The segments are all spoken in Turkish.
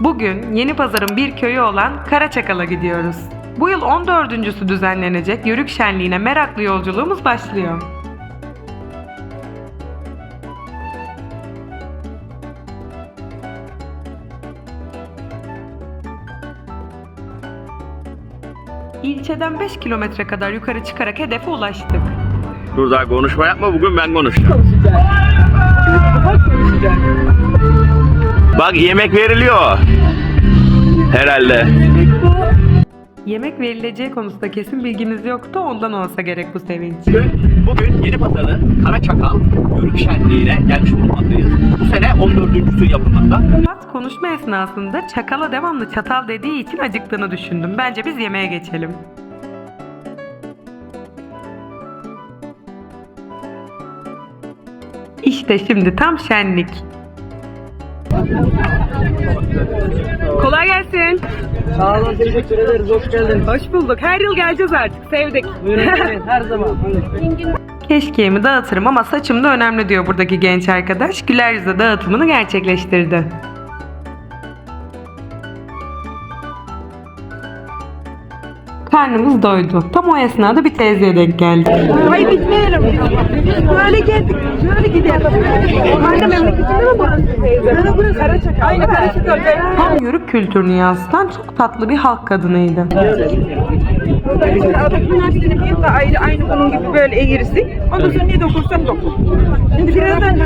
Bugün Yeni Pazar'ın bir köyü olan Karaçakal'a gidiyoruz. Bu yıl 14.sü düzenlenecek Yörük Şenliği'ne meraklı yolculuğumuz başlıyor. İlçeden 5 kilometre kadar yukarı çıkarak hedefe ulaştık. Dur daha konuşma yapma bugün ben konuşacağım. Bak yemek veriliyor. Herhalde. Yemek verileceği konusunda kesin bilgimiz yoktu ondan olsa gerek bu sevinç. Bugün, bugün Yeni Pazarı Karaçakal Yörük Şenliği'ne gelmiş bulunmaktayız. Bu sene 14.sü yapılmakta. Murat konuşma esnasında çakala devamlı çatal dediği için acıktığını düşündüm. Bence biz yemeğe geçelim. İşte şimdi tam şenlik. Kolay gelsin. Sağ olun, teşekkür ederiz. Hoş geldin. Hoş bulduk. Her yıl geleceğiz artık. Sevdik. Buyurun gelin, her zaman. Keşkeğimi dağıtırım ama saçım da önemli diyor buradaki genç arkadaş. Güler yüzle dağıtımını gerçekleştirdi. Karnımız doydu. Tam o esnada bir teyzeye denk geldik. Hayır bitmeyelim. Biz böyle geldik. Şöyle gidelim. Anne memleketinde mi burası teyze? Burası Karaçakal. Aynı Karaçakal. Tam yörük kültürünü yansıtan çok tatlı bir halk kadınıydı. Adamın hepsini bir de ayrı aynı bunun gibi böyle eğirsin. Ondan sonra ne dokursan dokur. Şimdi birazdan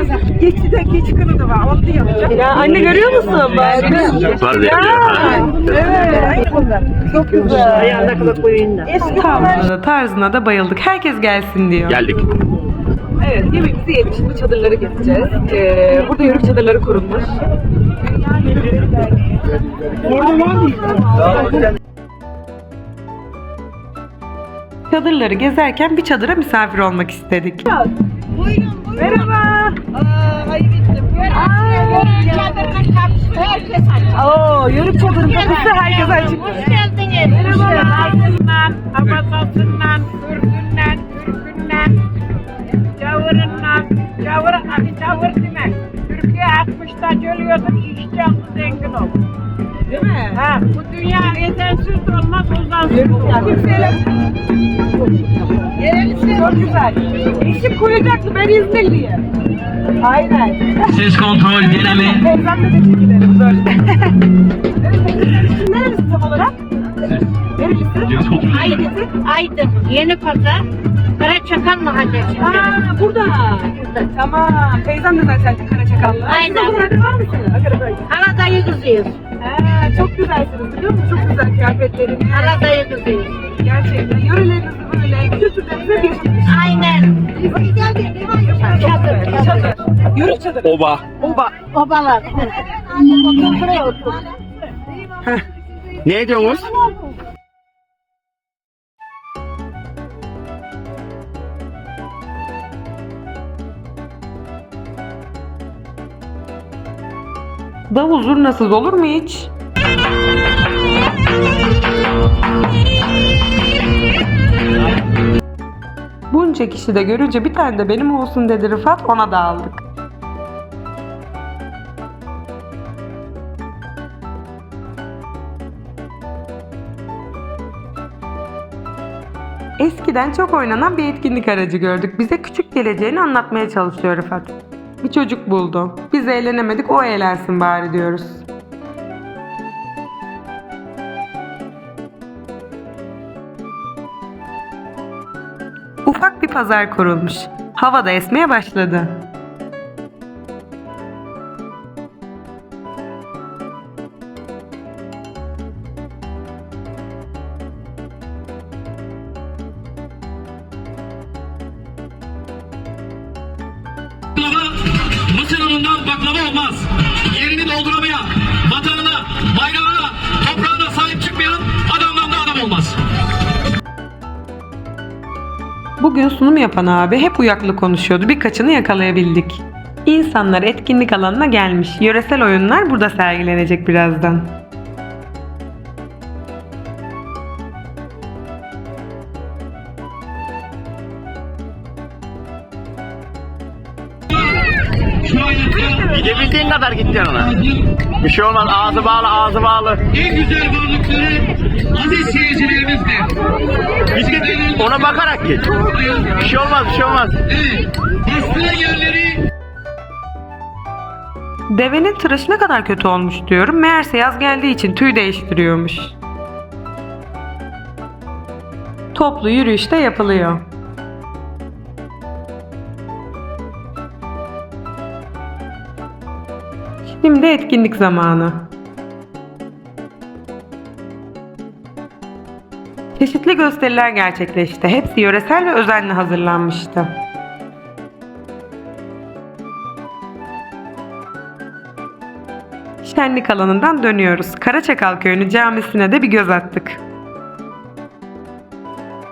geçti de geçi kanadı var. Altı yapacak. Ya anne görüyor musun? Var diye. Evet. Çok güzel. Ayağına kadar koyun da. Eski Tarzına da, tarzına da bayıldık. Herkes gelsin diyor. Geldik. Evet yemeğimizi yedik. Şimdi çadırları gezeceğiz. Ee, burada yörük çadırları kurulmuş. Çadırları gezerken bir çadıra misafir olmak istedik. Merhaba. Herkes açık. Oo, yörük çadırın kapısı herkes açık. Merhaba. Abasasından, Kürgünden, Kürgünden, Cavırından, Cavır, abi Cavır demek. Türkiye 60'ta ölüyordu, işçi aklı zengin oldu. Değil mi? Ha, bu dünya esensiz olmaz, uzansız olmaz. Kimseyle Çok güzel. Eşim koyacaktı ben İzmirliyim. Aynen. Ses kontrol deneme. Teyzemle de çekilelim böyle. Aydın, Yeni Pazar, Karaçakal Mahallesi. Aa, burada. Tamam. Teyzem de zaten Karaçakallı. Aynen. Siz buralarda var mısınız? Hala dayı kızıyız. Ha, çok güzelsiniz biliyor musun? Çok güzel kıyafetleriniz. Hala dayı kızıyız. Gerçekten. Yörelerinizi böyle kültürlerinize geçmiş. Aynen. Hoş geldin. Çadır, çadır. Yörük çadırı. Oba. Oba. Obalar. Buraya otur. Ne ediyorsunuz? Davul zurnasız olur mu hiç? Bunca kişi de görünce bir tane de benim olsun dedi Rıfat ona da aldık. Eskiden çok oynanan bir etkinlik aracı gördük. Bize küçük geleceğini anlatmaya çalışıyor Rıfat. Bir çocuk buldu. Biz eğlenemedik o eğlensin bari diyoruz. Ufak bir pazar kurulmuş. Hava da esmeye başladı. mısır baklava olmaz. Yerini dolduramayan, vatanına, bayrağına, toprağına sahip çıkmayan adamdan da adam olmaz. Bugün sunum yapan abi hep uyaklı konuşuyordu. Birkaçını yakalayabildik. İnsanlar etkinlik alanına gelmiş. Yöresel oyunlar burada sergilenecek birazdan. Gidebildiğin kadar. gideceksin ona. Bir şey olmaz. Ağzı bağlı, ağzı bağlı. En güzel varlıkları aziz seyircilerimizle. Git git. Ona bakarak git. Bir şey olmaz, bir şey olmaz. Evet. Bastığı yerleri Devenin tıraşı ne kadar kötü olmuş diyorum. Meğerse yaz geldiği için tüy değiştiriyormuş. Toplu yürüyüş de yapılıyor. Şimdi etkinlik zamanı. Çeşitli gösteriler gerçekleşti. Hepsi yöresel ve özenle hazırlanmıştı. Şenlik alanından dönüyoruz. Karaçakal Köyü'nün camisine de bir göz attık.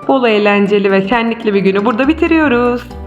Bol eğlenceli ve şenlikli bir günü burada bitiriyoruz.